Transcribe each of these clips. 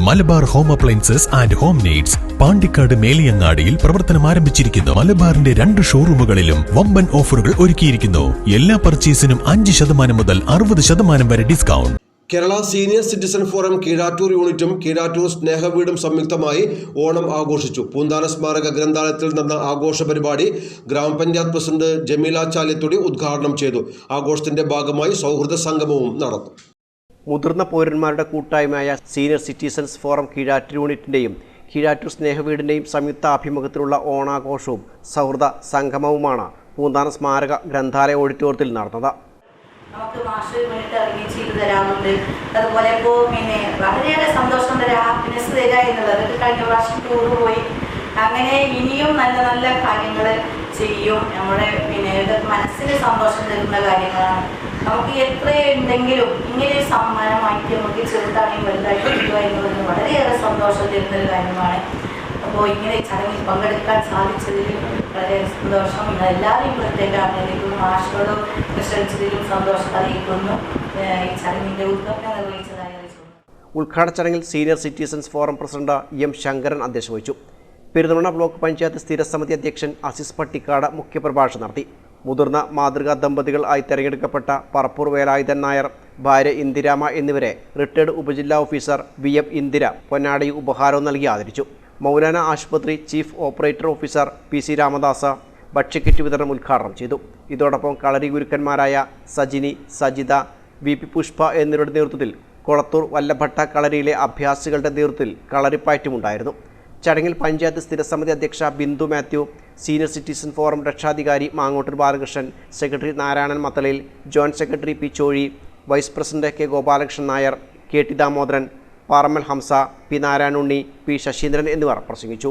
Malabar home appliances and home needs Pandikkad മേലിയങ്ങാടിയിൽ പ്രവർത്തനം ആരംഭിച്ചിരിക്കുന്നു. മലബാറിന്റെ രണ്ട് ഷോറൂമുകളിലും വമ്പൻ ഓഫറുകൾ ഒരുക്കിയിരിക്കുന്നു. എല്ലാ പർച്ചേസിനും അഞ്ച് ശതമാനം മുതൽ അറുപത് ശതമാനം വരെ discount. Kerala senior citizen forum Keezhattoor യൂണിറ്റും കീഴാറ്റൂർ സ്നേഹവീടും സംയുക്തമായി ഓണം ആഘോഷിച്ചു. പൂന്താന സ്മാരക ഗ്രന്ഥാലയത്തിൽ നടന്ന ആഘോഷ പരിപാടി ഗ്രാമപഞ്ചായത്ത് പ്രസിഡന്റ് ജമീല ചാലിത്തുടി ഉദ്ഘാടനം ചെയ്തു. ആഘോഷത്തിന്റെ ഭാഗമായി സൗഹൃദ സംഗമവും നടന്നു. മുതിർന്ന പൗരന്മാരുടെ കൂട്ടായ്മയായ സീനിയർ സിറ്റിസൺസ് ഫോറം കീഴാറ്റൂർ യൂണിറ്റിന്റെയും കീഴാറ്റൂർ സ്നേഹവീടിന്റെയും സംയുക്ത ആഭിമുഖ്യത്തിലുള്ള ഓണാഘോഷവും സൗഹൃദ സംഗമവുമാണ് പൂന്താന സ്മാരക ഗ്രന്ഥാലയ ഓഡിറ്റോറിയത്തിൽ നടന്നത്. നമുക്ക് മാഷ് ഇറങ്ങി ചെയ്തു തരാറുണ്ട്. അതുപോലെ ഇപ്പോൾ പിന്നെ വളരെയേറെ സന്തോഷം തരാം ഹാപ്പിനെസ് തരിക എന്നുള്ളത്. കഴിഞ്ഞ പ്രാവശ്യം ടൂറ് പോയി. അങ്ങനെ ഇനിയും നല്ല നല്ല കാര്യങ്ങൾ ചെയ്യും. നമ്മുടെ പിന്നെ മനസ്സിന് സന്തോഷം തരുന്ന കാര്യങ്ങളാണ്. നമുക്ക് എത്ര ഉണ്ടെങ്കിലും ഇങ്ങനെ ഒരു സമ്മാനമായിട്ട് നമുക്ക് ചെറുതാണെങ്കിൽ വലുതായിട്ട് കിട്ടുക എന്നുള്ളത് വളരെയേറെ സന്തോഷം തരുന്ന ഒരു കാര്യമാണ്. അപ്പോൾ ഇങ്ങനെ ചടങ്ങിൽ പങ്കെടുക്കാൻ സാധിച്ചതിൽ വളരെ സന്തോഷം. എല്ലാവരെയും പ്രത്യേക അഭിനന്ദിക്കുന്നു മാഷോടും പ്രശംസിച്ചതിലും സന്തോഷം അറിയിക്കുന്നു. ഈ ചടങ്ങിന്റെ ഉദ്ഘാടനം നിർവഹിച്ചതായി ഉദ്ഘാടന ചടങ്ങിൽ senior citizens forum president M Shankaran അധ്യക്ഷ വഹിച്ചു പെരുന്തമണ്ണ ബ്ലോക്ക് പഞ്ചായത്ത് സ്ഥിരസമിതി അധ്യക്ഷൻ അസിസ് പട്ടിക്കാട് മുഖ്യപ്രഭാഷണം നടത്തി. മുതിർന്ന മാതൃകാ ദമ്പതികൾ ആയി തെരഞ്ഞെടുക്കപ്പെട്ട പറപ്പൂർ വേലായുധൻ നായർ ഭാര്യ ഇന്ദിരാമ എന്നിവരെ റിട്ടയർഡ് ഉപജില്ലാ ഓഫീസർ വി എം ഇന്ദിര പൊന്നാടി ഉപഹാരവും നൽകി ആദരിച്ചു. മൗലാന ആശുപത്രി chief operator officer P C Ramadasa ഭക്ഷ്യക്കിറ്റ് വിതരണം ഉദ്ഘാടനം ചെയ്തു. ഇതോടൊപ്പം കളരി ഗുരുക്കന്മാരായ സജിനി സജിത വി പി പുഷ്പ എന്നിവരുടെ നേതൃത്വത്തിൽ കൊളത്തൂർ വല്ലഭട്ട കളരിയിലെ അഭ്യാസികളുടെ നേതൃത്വത്തിൽ കളരിപ്പയറ്റുമുണ്ടായിരുന്നു. ചടങ്ങിൽ പഞ്ചായത്ത് സ്ഥിരസമിതി അധ്യക്ഷ Bindu Mathew senior citizen forum രക്ഷാധികാരി മാങ്ങോട്ടൂർ Balakrishnan secretary Narayanan മത്തളയിൽ joint secretary P Chozhi vice president K Gopalakrishnan Nair K T Damodaran Parammal Hamza P Narayana Unni P Sasheendran എന്നിവർ പ്രസംഗിച്ചു.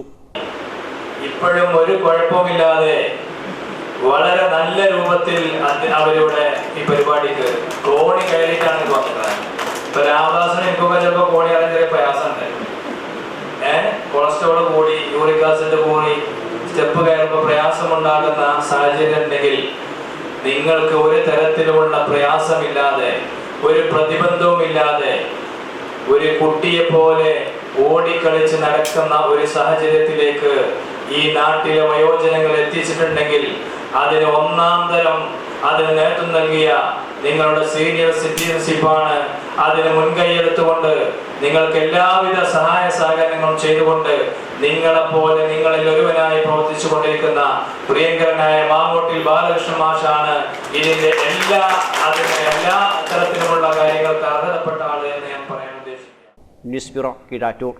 ഇപ്പോഴും ഒരു കുഴപ്പമില്ലാതെ വളരെ നല്ല രൂപത്തിൽ അവരുടെ ഈ പരിപാടിക്ക് കോണി കയറിയിട്ടാണ് വന്നത് ഇപ്പൊ രാമദാസിന് എനിക്കൊക്കെ ചിലപ്പോൾ കോണി അറിയാൻ ചെറിയ പ്രയാസമുണ്ട്. ഏഹ് കൊളസ്ട്രോൾ കൂടി യൂറിക് ആസിഡ് കൂടി സ്റ്റെപ്പ് കയറുമ്പോൾ പ്രയാസമുണ്ടാകുന്ന സാഹചര്യം ഉണ്ടെങ്കിൽ നിങ്ങൾക്ക് ഒരു തരത്തിലുമുള്ള പ്രയാസമില്ലാതെ ഒരു പ്രതിബന്ധവുമില്ലാതെ ഒരു കുട്ടിയെ പോലെ ഓടിക്കളിച്ച് നടക്കുന്ന ഒരു സാഹചര്യത്തിലേക്ക് ഈ നാട്ടിലെ വയോജനങ്ങൾ എത്തിച്ചിട്ടുണ്ടെങ്കിൽ അതിന് ഒന്നാം തരം അതിന് നേതൃത്വം നൽകിയ നിങ്ങളുടെ സീനിയർ സിറ്റിസൺഷിപ്പാണ് അതിന് മുൻകൈയെടുത്തുകൊണ്ട് നിങ്ങൾക്ക് എല്ലാവിധ സഹായ സഹകരണങ്ങളും ചെയ്തുകൊണ്ട് നിങ്ങളെപ്പോലെ നിങ്ങളിൽ ഒരുവനായി പ്രവർത്തിച്ചു കൊണ്ടിരിക്കുന്ന പ്രിയങ്കരനായ മാങ്ങോട്ടിൽ ബാലകൃഷ്ണ മാഷാണ് ഇതിന്റെ എല്ലാ അതിന്റെ എല്ലാ തരത്തിലുമുള്ള കാര്യങ്ങൾക്ക് അർഹതപ്പെട്ട ആൾ എന്ന് ഞാൻ പറയാൻ ഉദ്ദേശിക്കുന്നു. News bureau Keezhattoor